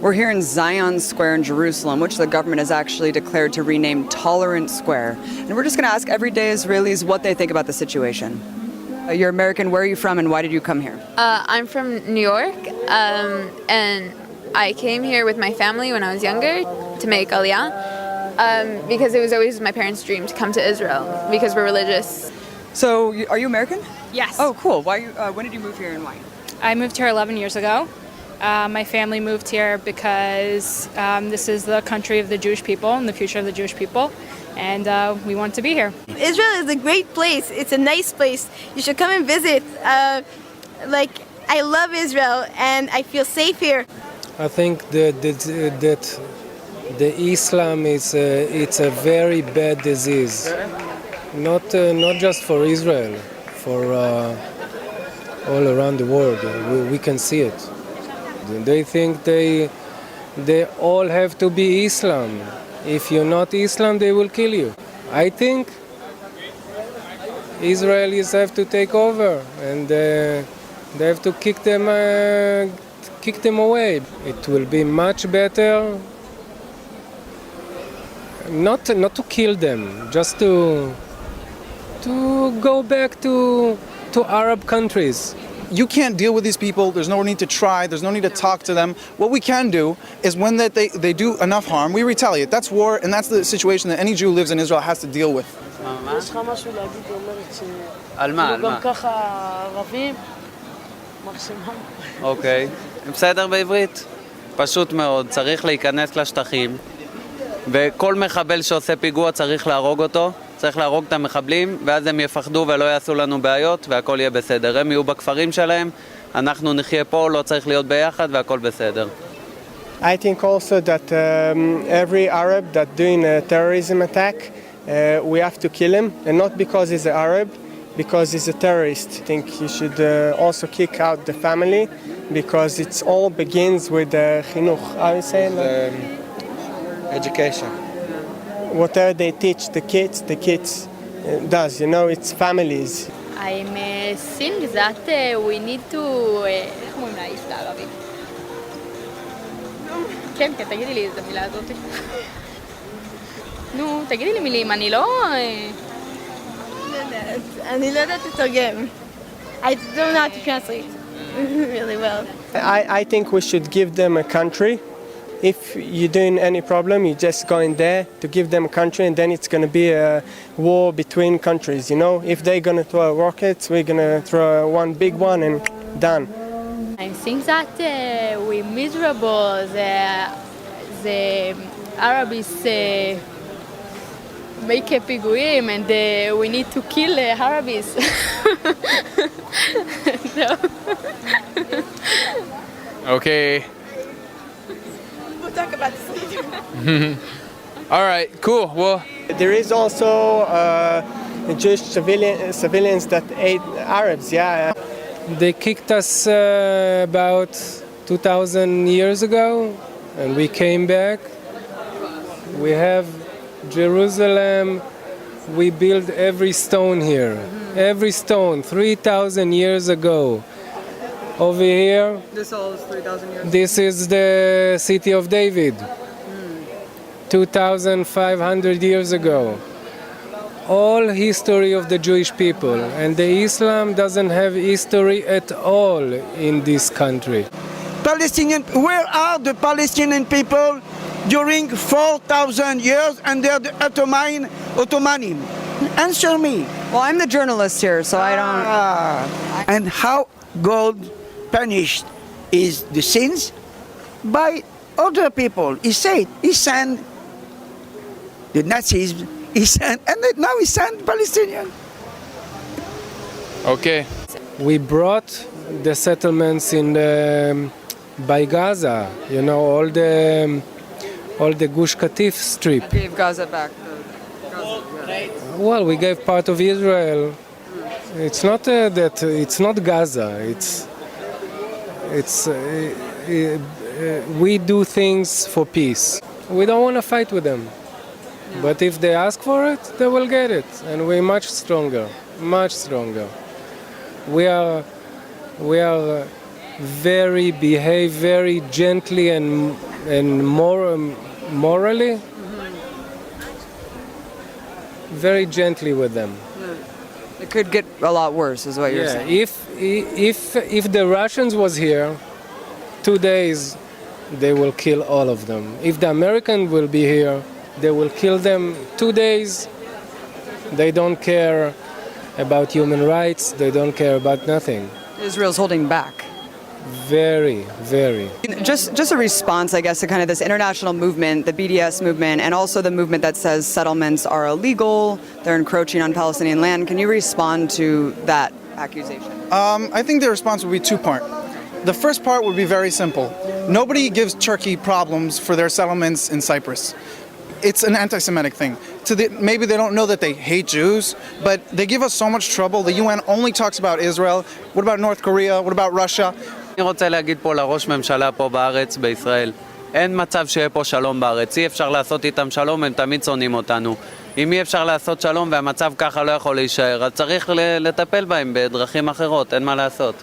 We're here in Zion Square in Jerusalem, which the government has actually declared to rename Tolerant Square. And we're just going to ask everyday Israelis what they think about the situation. Uh, you're American. Where are you from and why did you come here? Uh, I'm from New York, um, and I came here with my family when I was younger to make Aliyah um, because it was always my parents' dream to come to Israel because we're religious. So, are you American? Yes. Oh, cool. Why? You, uh, when did you move here and why? I moved here 11 years ago. Uh, my family moved here because um, this is the country of the Jewish people and the future of the Jewish people, and uh, we want to be here. Israel is a great place. It's a nice place. You should come and visit. Uh, like I love Israel and I feel safe here. I think that that, that the Islam is a, it's a very bad disease, not uh, not just for Israel, for uh, all around the world. We, we can see it. They think they they all have to be Islam. If you're not Islam, they will kill you. I think Israelis have to take over and uh, they have to kick them uh, kick them away. It will be much better not not to kill them, just to to go back to to Arab countries. You can't deal with these people. There's no need to try. There's no need to talk to them. What we can do is when that they, they do enough harm, we retaliate. That's war, and that's the situation that any Jew who lives in Israel has to deal with. יש לך משהו להגיד, היא אומרת ש... על מה? על גם מה? ככה ערבים, מרשימה. אוקיי. בסדר בעברית? פשוט מאוד, צריך להיכנס לשטחים, וכל מחבל שעושה פיגוע צריך להרוג אותו, צריך להרוג את המחבלים, ואז הם יפחדו ולא יעשו לנו בעיות, והכל יהיה בסדר. הם יהיו בכפרים שלהם, אנחנו נחיה פה, לא צריך להיות ביחד, והכל בסדר. I think also that um, every Arab that doing a terrorism attack, uh, we have to kill him, and not because he's an Arab, because he's a terrorist. I think you should uh, also kick out the family, because it's all begins with uh, chinuch. How you say it? education. Whatever they teach the kids, the kids uh, does. You know, it's families. I'm uh, think that uh, we need to... איך אומרים להעיף לערבים? כן, כן, תגידי לי את המילה הזאת. נו, תגידי לי מילים, אני לא... אה, אני לא יודעת לתרגם. I don't know how to translate really well. I, I think we should give them a country. if you're doing any problem, you just go in there to give them a country, and then it's going to be a war between countries. You know, if they're going to throw rockets, we're going to throw one big one, and done. I think that uh, we're miserable. The, the Arabs uh, make a piguim, and uh, we need to kill the Arabs. okay. We'll talk about this later. All right. Cool. Well, There is also uh, Jewish civilian, civilians that ate Arabs. Yeah, They kicked us uh, about 2,000 years ago, and we came back. We have Jerusalem. We built every stone here, every stone, 3,000 years ago. Over here, This all is 3,000 years this is the city of David, 2,500 years ago. All history of the Jewish people, and the Islam doesn't have history at all in this country. Palestinian, where are the Palestinian people during 4,000 years under the Ottoman, Ottomanim? Answer me. Well, I'm the journalist here, so I don't. Ah, and how God punished is the sins by other people. He said, he sent the Nazis, he sent, and now he sent Palestinians. okay. We brought the settlements in the, by Gaza, you know, all the um, all the Gush Katif strip. Gave Gaza back. The, Gaza, yeah. Well, we gave part of Israel. It's not uh, that it's not Gaza. It's it's uh, uh, we do things for peace. We don't want to fight with them. But if they ask for it, they will get it, and we're much stronger, much stronger. We are we are very behave very gently and and more morally, very gently with them. It could get a lot worse, is what you're Yeah, saying. if if if the Russians was here, two days, they will kill all of them. If the American will be here, they will kill them two days. They don't care about human rights. They don't care about nothing. Israel's holding back. Very, very. Just, just a response, I guess, to kind of this international movement, the BDS movement, and also the movement that says settlements are illegal, they're encroaching on Palestinian land. Can you respond to that accusation? Um, I think the response would be two part. The first part would be very simple. Nobody gives Turkey problems for their settlements in Cyprus. It's an anti-Semitic thing. To the, maybe they don't know that they hate Jews, but they give us so much trouble. The UN only talks about Israel. What about North Korea? What about Russia? אני רוצה להגיד פה לראש ממשלה פה בארץ, בישראל, אין מצב שיהיה פה שלום בארץ, אי אפשר לעשות איתם שלום, הם תמיד שונאים אותנו. אם אי אפשר לעשות שלום והמצב ככה לא יכול להישאר, אז צריך לטפל בהם בדרכים אחרות, אין מה לעשות.